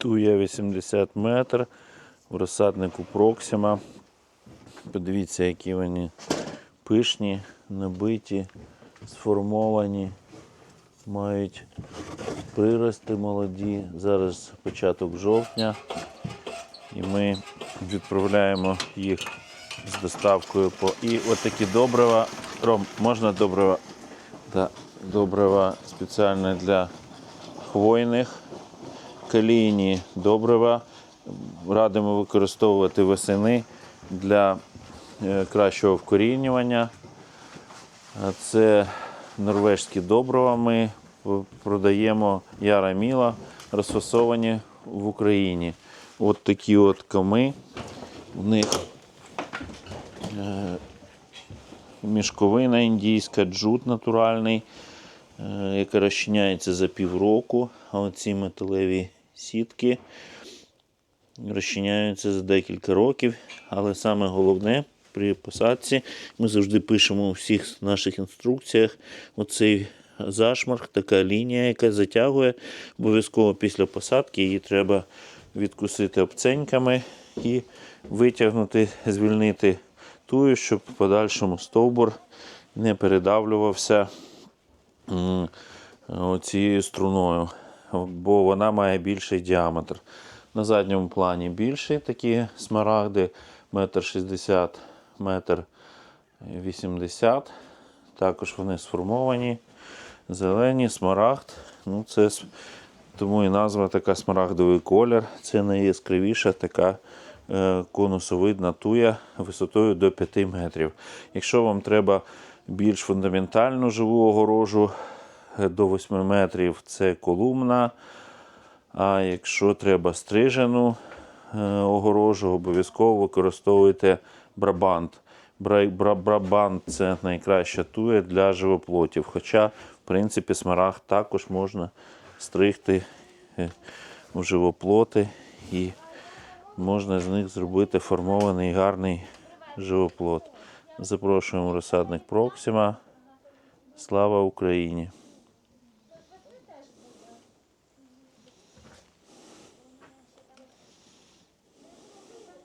Туя 80 метр в розсаднику Проксима. Подивіться, які вони пишні, набиті, сформовані, мають прирости молоді. Зараз початок жовтня. І ми відправляємо їх з доставкою по. І от такі добрива. Ром, можна добрива? Да, добрива спеціально для хвойних калійні добрива. Радимо використовувати восени для е, кращого вкорінювання. Це норвежські добрива. Ми продаємо Яра Міла, розфасовані в Україні. От такі от коми. В них е, мішковина індійська, джут натуральний, е, яка розчиняється за півроку. А оці металеві сітки розчиняються за декілька років. Але саме головне при посадці ми завжди пишемо у всіх наших інструкціях оцей зашмарк, така лінія, яка затягує. Обов'язково після посадки її треба відкусити обценьками і витягнути, звільнити тую, щоб в подальшому стовбур не передавлювався цією струною, бо вона має більший діаметр. На задньому плані більші такі смарагди, метр шістдесят, метр вісімдесят. Також вони сформовані. Зелені, смарагд. Ну, це тому і назва така смарагдовий колір. Це найяскравіша така е, конусовидна туя висотою до 5 метрів. Якщо вам треба більш фундаментальну живу огорожу до 8 метрів, це колумна. А якщо треба стрижену е, огорожу, обов'язково використовуйте брабант. Бра- бра- Брабант це найкраща туя для живоплотів. Хоча, в принципі, смарагд також можна стригти е, в живоплоти і можна з них зробити формований гарний живоплот. Запрошуємо розсадник Проксима. Слава Україні!